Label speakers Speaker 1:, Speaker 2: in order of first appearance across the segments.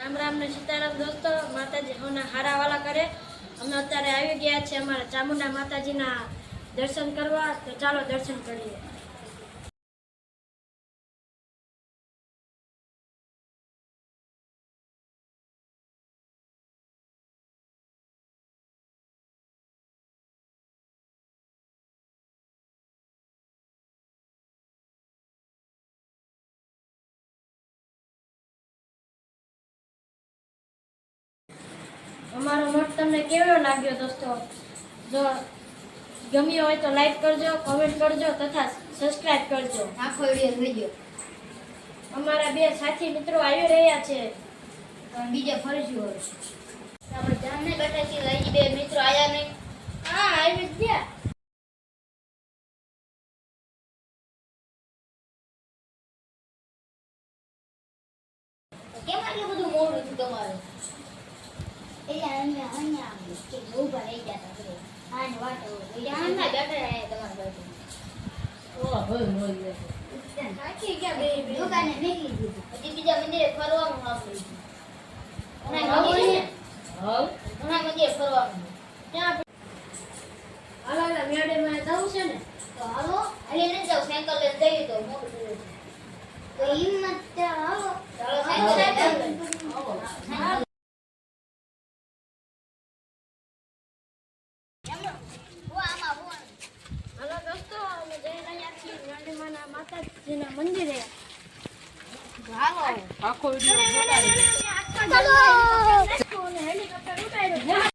Speaker 1: રામ રામ ને સીતારામ દોસ્તો, માતાજી હોના હારા વાલા કરે. અમે અત્યારે આવી ગયા છે અમારા ચામુંડા માતાજીના દર્શન કરવા. તો ચાલો દર્શન કરીએ. તમને કેવો લાગ્યો દોસ્તો? જો ગમ્યો હોય તો લાઈક કરજો કોમેન્ટ કરજો તથા સબસ્ક્રાઇબ કરજો.
Speaker 2: આખો વીડિયો ગયો
Speaker 1: અમારા બે સાથી મિત્રો આવી રહ્યા છે.
Speaker 2: પણ બીજે ફરશું આપણે જામને બેઠા છીએ હજી બે મિત્રો આવ્યા નહીં.
Speaker 1: હા આવી ગયા
Speaker 2: કેમ આટલું બધું મોડું થયું તમારે એટલે અહીંયા અહીંયા કે ઊભા રહી ગયા હતા આને વાટો આના બેઠા રહ્યા તમારી પાસે
Speaker 1: થાકી ગયા બે બે
Speaker 2: દુકાને નીકળી દીધું હજી બીજા મંદિરે ફરવાનું આપણે ઘણા મંદિરે ઘણા મંદિરે ફરવાનું
Speaker 1: ત્યાં હાલો હાલો મેળેમાં જવું છે ને
Speaker 2: તો હાલો હાલી નથી જાવ સાયકલ લઈને જઈએ તો મોડું તો હિંમત હાલો ચાલો સાયકલ
Speaker 1: મેળેમાના માતાજીના મંદિરે. હેલિકોપ્ટર ઉડાડ્યું.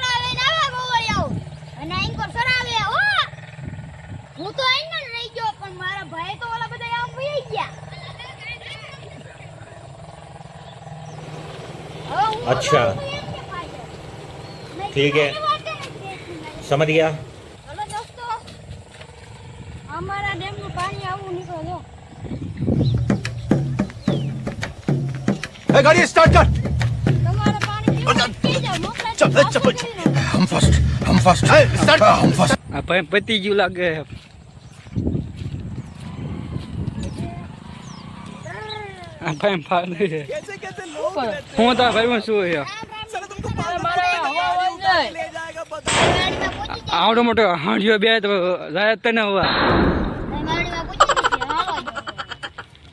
Speaker 3: अच्छा ठीक है समझ गया
Speaker 1: हेलो दोस्तों हमारा डैम में पानी आओ निकल
Speaker 4: ए गाड़ी स्टार्ट कर हम फर्स्ट हम फर्स्ट स्टार्ट हम फर्स्ट
Speaker 5: अपन पति जीव लग गए अपन फाड़ ફાળ હું તો ભાઈ શું છે. આવડો મોટો હાંડિયો બે તો જાય હવે
Speaker 2: જો.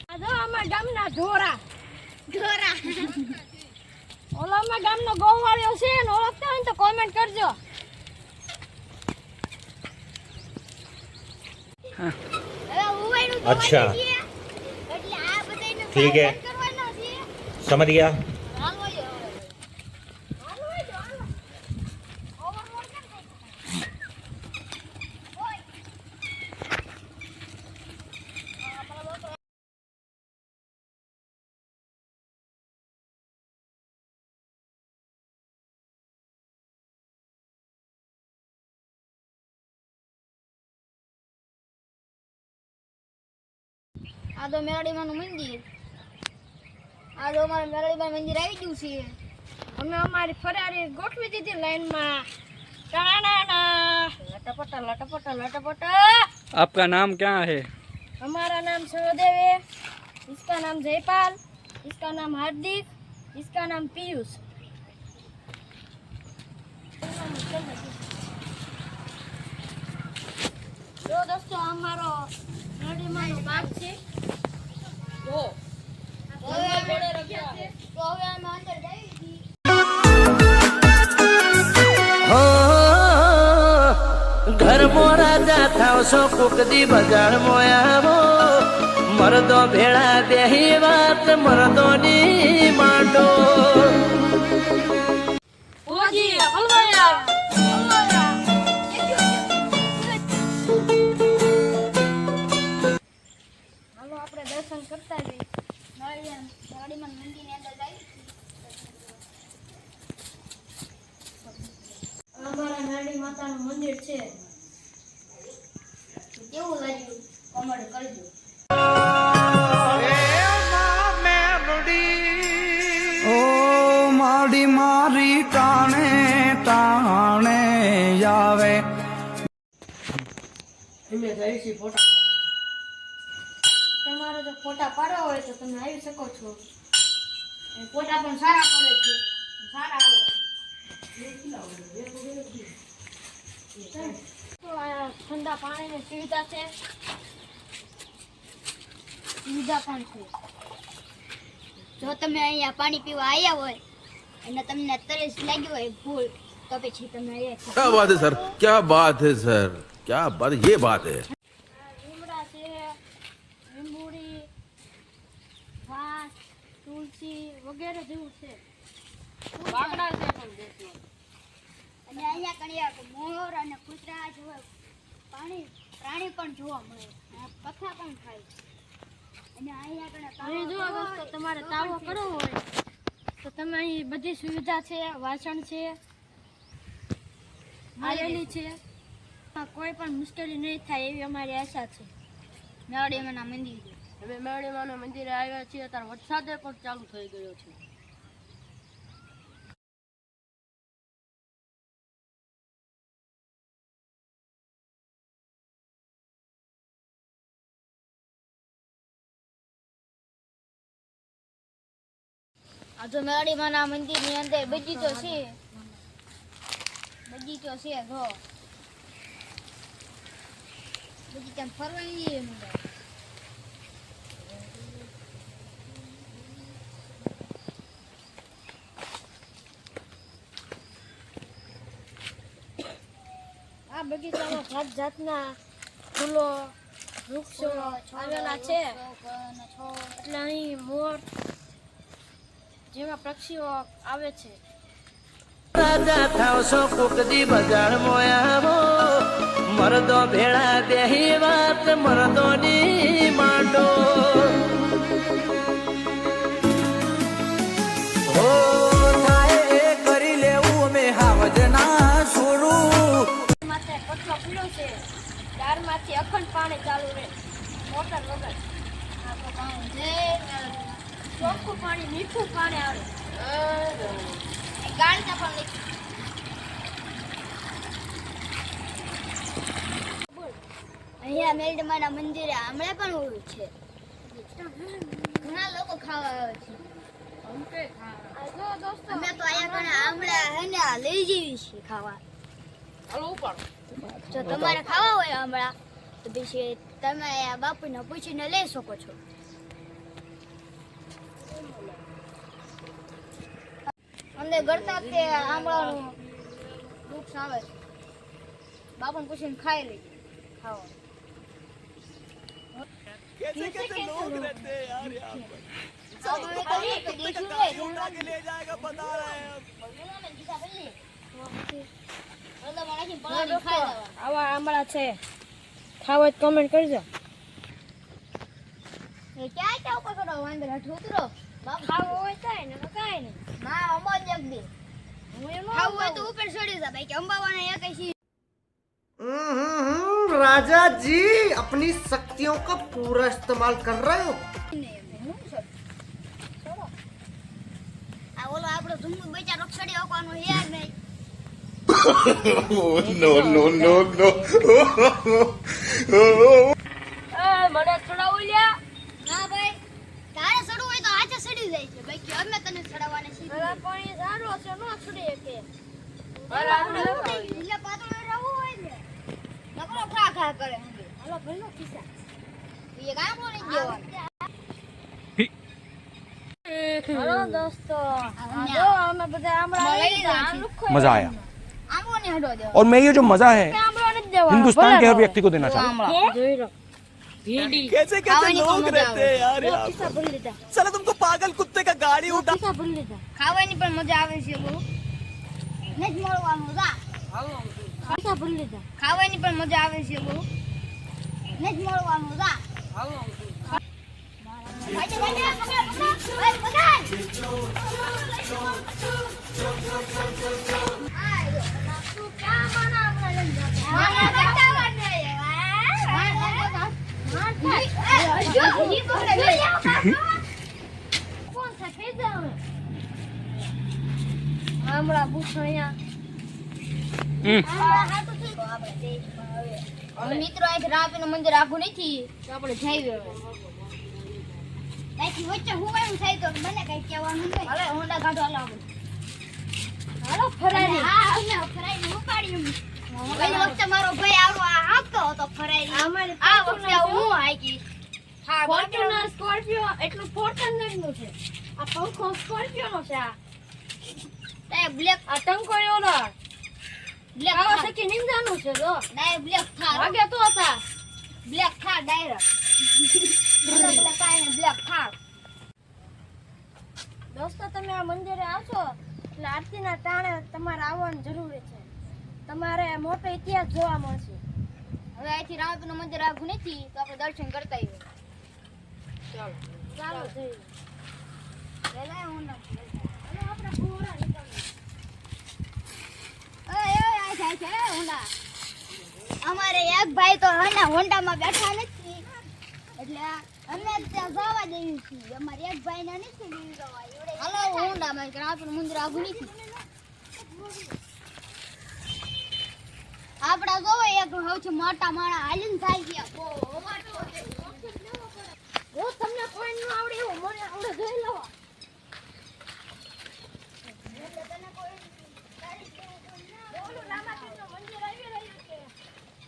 Speaker 1: આ જો અમારા ગામના ઢોરા
Speaker 2: ઢોરા.
Speaker 1: ઓલો અમારા ગામનો ગોવાળિયો છે ને ઓળખતા હોય ને તો કોમેન્ટ કરજો
Speaker 2: હવે ઉવાઈનું જોવા
Speaker 3: અચ્છા.
Speaker 2: જઈએ. એટલે આ બધાયને
Speaker 3: ઠીક હે.
Speaker 2: સમજ ગયા આ તો મેરાડીમાંનું મંદિર. આ તો અમારે મેરડીમાં મંદિર આવી ગયું છે
Speaker 1: અમે અમારી ફરારી ગોઠવી દીધી લાઈનમાં ટાણાના લટપટા લટપટા લટપટા
Speaker 5: આપકા નામ ક્યાં है
Speaker 1: हमारा नाम सरोदेव है इसका नाम जयपाल इसका नाम हार्दिक इसका नाम पीयूष જો દોસ્તો આ અમારો નદીમાંનો ભાગ છે જો
Speaker 2: તો હવે અમે તો હવે અમે અંદર જઈએ છીએ
Speaker 6: ઘર મોરા જા થાવ છો કોક બજાર મોયાવો
Speaker 3: મરદો ભેળા બેહી વાત, મરદોની માંડો.
Speaker 1: ઓજી હલવાયા અમારા નાડી માતાનું મંદિર છે.
Speaker 2: કેવું લાગ્યું? કોમેન્ટ કરજો.
Speaker 5: ઓ માડી મારી ટાણે ટાણે આવે.
Speaker 1: જો ફોટા પાડવા હોય તો તમે આવી શકો છો ફોટા પણ સારા પડે છે સારા આવે છે તો ઠંડા પાણીની સુવિધા છે સુવિધા પણ છે
Speaker 2: જો તમે અહીંયા પાણી પીવા આવ્યા હોય અને તમને તરસ લાગી હોય ભૂલ તો પછી તમે અહીંયા
Speaker 6: ક્યાં બાત હે સર
Speaker 1: ક્યાં બાત યે બાત હે વગેરે જેવું છે. બાગડા છે પણ દેશમાં.
Speaker 2: અને અહીંયા કણિયા મોર અને કૂતરા જેવા પાણી પ્રાણી પણ જોવા મળે. કથા પણ થાય. અને અહીંયા કણે
Speaker 1: અહીં જુઓ દોસ્તો તમારે તાવો કરવો હોય તો તમે અહીં બધી સુવિધા છે વાસણ છે આવેલી છે. કોઈ પણ મુશ્કેલી નહીં થાય એવી અમારી આશા છે.
Speaker 2: મેળીમાના મંદિર
Speaker 1: અમે મેળીમાના મંદિરે આવ્યા છીએ ત્યારે વરસાદે પણ ચાલુ થઈ ગયો છે.
Speaker 2: આજે તો મેળીમાના મંદિરની અંદર બગીચો છે. બગીચો છે, જો. બગીચામાં
Speaker 1: બગીચામાં જાત જાતના ફૂલો, વૃક્ષો આવેલા છે. એટલે અહીં મોર જેવા પક્ષીઓ આવે છે.
Speaker 3: રાજા થાવશો કુકદી બજાર મોયાવો મરદો ભેળા બેહી વાત, મરદોની માંડો.
Speaker 1: દારમાંથી અખંડ પાણી ચાલુ રહે. મોટર વગર. ચોખ્ખું પાણી મીઠું પાણી આવે.
Speaker 2: ગાળતા પણ નથી અહીંયા મેલડમાના મંદિરે આમળા પણ ઓળું છે. ઘણા લોકો ખાવા આવે છે. અમે તો અહીંયા પણ આમળા હે ને લઈ જઈએ છીએ ખાવા. જો તમારે ખાવા હોય હમણાં તો પછી તમે આ બાપુને પૂછીને લઈ શકો છો. અંદર ગળતા તે આમળાનું વૃક્ષ આવે છે. બાપુને પૂછીને ખાઈ લઈ. ખાવા.
Speaker 1: આવા આંબળા છે ખાવ હોય કમેન્ટ કરજો
Speaker 2: ક્યાં ક્યાં ઉપર કરો વાંદો હેઠ ઉતરો બાપ
Speaker 1: ખાવું હોય કાંઈ ને કાંઈ નહીં
Speaker 2: ના અમો જગ દે
Speaker 1: હું એમ
Speaker 2: ખાવું હોય તો ઉપર ચડી જા ભાઈ કે અંબાવાના એક કઈ
Speaker 7: हम्म, राजा जी अपनी शक्तियों का पूरा इस्तेमाल कर रहे हो
Speaker 2: આ ઓલો આપણો ધુમુ બચારો ચડી હકવાનો યાર નહીં
Speaker 6: નો નો નો નો
Speaker 1: મને ચડાવું લ્યા?
Speaker 2: હા ભાઈ તારે ચડવું હોય તો આજે ચડી જાય છે. બાકી અમે તને ચડાવવાને
Speaker 1: શીખી પણ એ સારો છે નો ચડે કે.
Speaker 2: એટલે પાતળો રહેવું હોય ને. નકરો ખા ખા કરે
Speaker 1: હાલો ભલો ખિસ્સા.
Speaker 2: એ
Speaker 4: કામ નો
Speaker 2: નહીં દેવાનો મજા આયા.
Speaker 4: और मैं ये जो मज़ा है हिंदुस्तान के हर व्यक्ति को देना चाहता हूँ।
Speaker 2: कैसे कैसे
Speaker 1: लोग रहते हैं यार
Speaker 7: चलो तुमको पागल कुत्ते का गाड़ी
Speaker 2: उठा नहीं पर मज़ा आवे वो नहीं नहीं पर मज़ा आवे वो नहीं હમણાં
Speaker 1: પૂછો અહીંયા
Speaker 2: મિત્રો અહીંથી રાપીનું મંદિર આખું નથી તો આપણે જઈએ ત્યાંથી વચ્ચે હુવાયું થાય તો મને કઈ કહેવાનું નહીં હવે હોન્ડા કાઢો હાલો.
Speaker 1: હાલો ફરારી
Speaker 2: હા અમે ફરાઈને પેલી વખતે મારો ભાઈ આવડો આ હાંકતો હતો
Speaker 1: અમારે
Speaker 2: આ વખતે હું હાંકી?
Speaker 1: ફોર્ચ્યુનર સ્કોર્પિયો એટલું ફોર્ચ્યુનરનું છે. આ પંખો સ્કોર્પિયો નો છે આ.
Speaker 2: ડાય બ્લેક
Speaker 1: આ ટંકો ઓલો
Speaker 2: બ્લેક
Speaker 1: આવા
Speaker 2: થાર
Speaker 1: સખી નિંદા નું છે જો.
Speaker 2: ડાય બ્લેક થાર
Speaker 1: વાગે તો હતા.
Speaker 2: Black Thar direct black black કાંઈ બ્લેક થાર
Speaker 1: દોસ્તો તમે આ મંદિરે આવશો એટલે આરતીના ટાણે તમારે આવવાની જરૂરી છે. તમારે મોટો ઇતિહાસ જોવા મળશે.
Speaker 2: હવે અહીંથી રામપીનું મંદિર આખું નથી તો આપણે દર્શન કરતા આવીએ.
Speaker 1: ચાલો. જઈએ.
Speaker 2: પહેલા હું ના
Speaker 1: આપણે ફુવારા નીકળીએ.
Speaker 2: અમારે એક ભાઈ તો હે ને હોન્ડામાં બેઠા નથી. એટલે અમે ત્યાં જવા દેવી છીએ. અમારે એક ભાઈ ને નથી હાલો હોન્ડામાં કે મંદિર આગું નથી. આપડા જો એક સૌથી મોટા માણા હાલીન થાય છે.
Speaker 1: જો તમને કોઈ ન આવડે એવું મને આવડે જોઈ લો. ઓલું રામાપીરનું મંદિર આવી રહ્યું છે.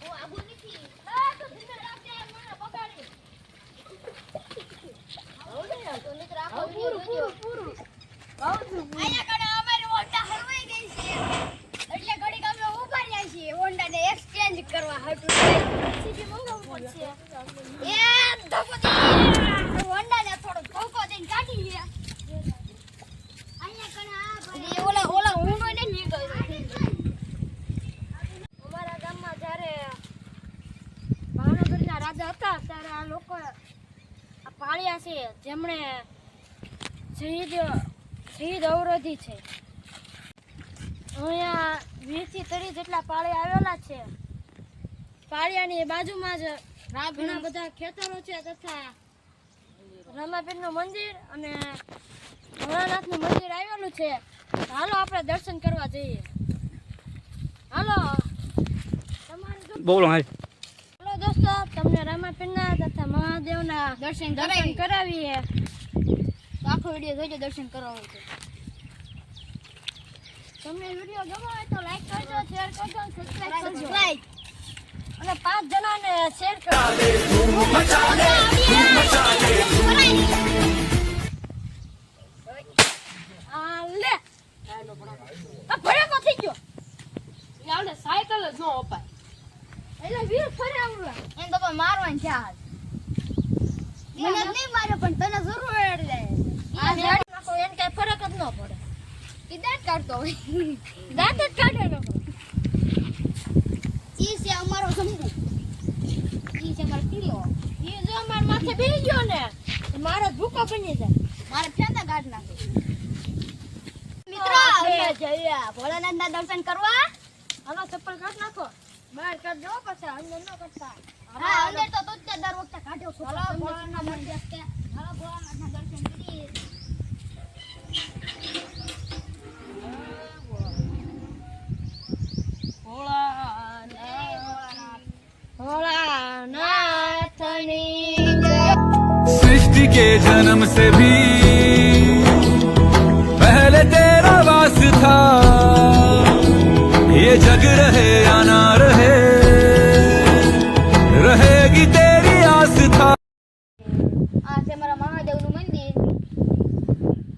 Speaker 2: હું આગું નથી
Speaker 1: આ તો ધીમે રાખજે, મને બગાડી.
Speaker 2: તો મિત્ર આખો
Speaker 1: પૂરું,
Speaker 2: વિડિયો
Speaker 1: પૂરું,
Speaker 2: જોજો
Speaker 1: પૂરું.
Speaker 2: અહીંયા કણે અમારી હોન્ડા હરવાઈ ગઈ છે એટલે ઘડીક અમે ઊભા રહ્યા છીએ હોન્ડાને એક્સચેન્જ કરવા હાટુ
Speaker 1: સીધી મંગાવવું પડશે.
Speaker 2: એ ધક્કો દે હોન્ડાને થોડો ધક્કો દઈને કાઢી લે. અહીંયા કણે ભાઈ. ઓલા ઓલા ઊંડો ને નીકળ્યો
Speaker 1: અમારા ગામમાં જ્યારે ભાવનગરના રાજા હતા ત્યારે આ લોકો આ પાળિયા છે. જેમણે શહીદ શહીદ અવરોધી છે. અહીંયા વીસથી ત્રીસ જેટલા પાળિયા આવેલા છે. પાળિયાની બાજુમાં જ ઘણા બધા ખેતરો છે તથા રમાપીરનું મંદિર અને ભોળાનાથનું મંદિર આવેલું છે. હાલો આપણે દર્શન કરવા જઈએ. હાલો. તમારે
Speaker 5: બોલો હાલ
Speaker 1: હાલો દોસ્તો તમને રામાપીરના તથા મહાદેવના
Speaker 2: દર્શન
Speaker 1: દર્શન
Speaker 2: કરાવી
Speaker 1: કરાવીએ
Speaker 2: આખો વીડિયો જોજો દર્શન કરવાનું છે
Speaker 1: તમને વીડિયો ગમો હોય તો લાઈક કરજો શેર કરજો અને સબસ્ક્રાઇબ કરજો. શેર લે. થઈ ગયો. સાયકલ જ ન અપાય. એટલે વીર ફરે આવડે.
Speaker 2: એમ તો પણ મારવાનું છે હાલ મને નહીં મારે પણ તને જરૂર એટલે
Speaker 1: આ નાખો એને કઈ ફરક જ ન પડે.
Speaker 2: એ દાંત કાઢતો હોય.
Speaker 1: દાંત જ કાઢે
Speaker 2: ઈ છે અમારો શંભુ ઈ છે અમારો કિલો
Speaker 1: એ જો મારા માથે બેસી ગયો ને મારો ભૂકો બની જાય.
Speaker 2: મારે ફેંતા કાઢ નાખે? મિત્રો અમે જઈએ ભોળાનાથના દર્શન કરવા.
Speaker 1: હાલો ચપ્પલ કાઢ નાખો. બહાર કાઢજો પછી અંદર ન કરતા
Speaker 2: હા અંદર તો તું જ દર વખતે કાઢ્યો છો. હાલો ભોળાનાથ હાલો ભોળાનાથના
Speaker 3: सृष्टि के जन्म से भी पहले तेरा वास था ये जग रहे या ना रहे रहेगी तेरी आस्था
Speaker 2: આ છે મારા મહાદેવનું મંદિર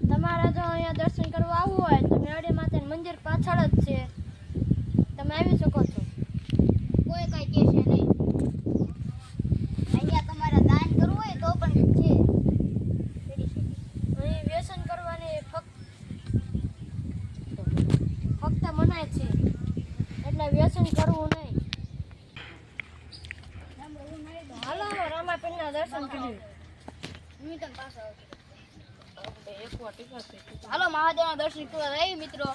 Speaker 1: તમારે જો અહીંયા દર્શન કરવા આવવું હોય તો મેળી માતાનું મંદિર પાછળ જ છે તમે આવી શકો છો
Speaker 2: કોઈ કઈ કહેશે
Speaker 1: દર્શન
Speaker 2: કરવા આવી મિત્રો.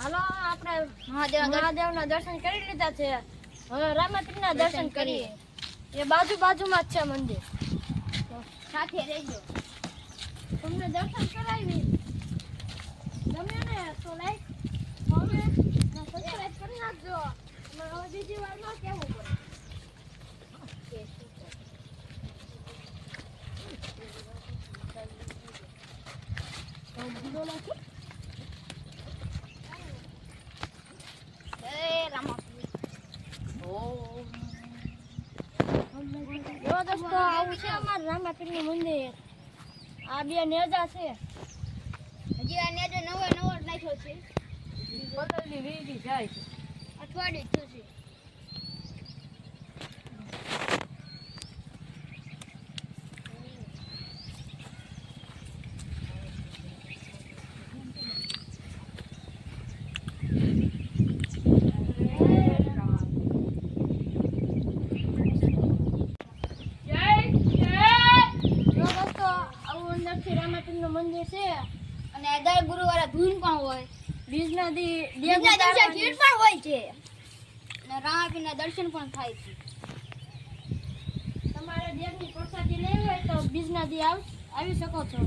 Speaker 1: હાલો આપણે
Speaker 2: મહાદેવ
Speaker 1: મહાદેવના દર્શન કરી લીધા છે. હવે રામાપીરના દર્શન કરીએ. એ બાજુ બાજુમાં જ છે મંદિર.
Speaker 2: સાથે રહેજો.
Speaker 1: તમને દર્શન કરાવી. ગમે ને તો લાઈક કોમેન્ટ સબસ્ક્રાઇબ કરી નાખજો. અમારે બીજી વાર ન કહેવું પડે
Speaker 2: જય રામાપીર
Speaker 1: જો દોસ્તો આવું છે અમારું મંદિર. આ બે નેજા છે.
Speaker 2: હજી આ નેજો નવો નવો નાખ્યો છે. અઠવાડિયું થયું છે.
Speaker 1: જો દોસ્તો આવું અંદરથી રામાપીરનું મંદિર છે
Speaker 2: અને દર ગુરુવારે ધૂન પણ હોય
Speaker 1: બીજના દી
Speaker 2: બીજા દિવસે ભીડ પણ હોય છે. અને રામાપીરના દર્શન પણ થાય છે.
Speaker 1: તમારે દેવની પ્રસાદી લેવી હોય તો બીજના દી આવી શકો છો.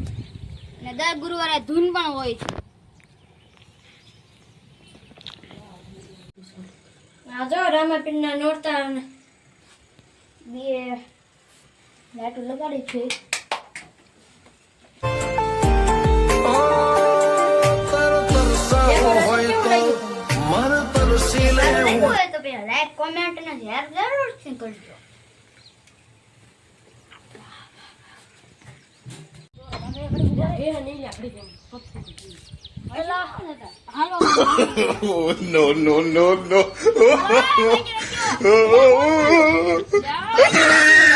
Speaker 2: અને દર ગુરુવારે ધૂન પણ હોય છે.
Speaker 1: આ જો રામાપીરના નોરતા બે લાઈટો લગાડી છે.
Speaker 2: લાઈક કોમેન્ટ અને શેર જરૂરથી કરજો.
Speaker 6: No no no no.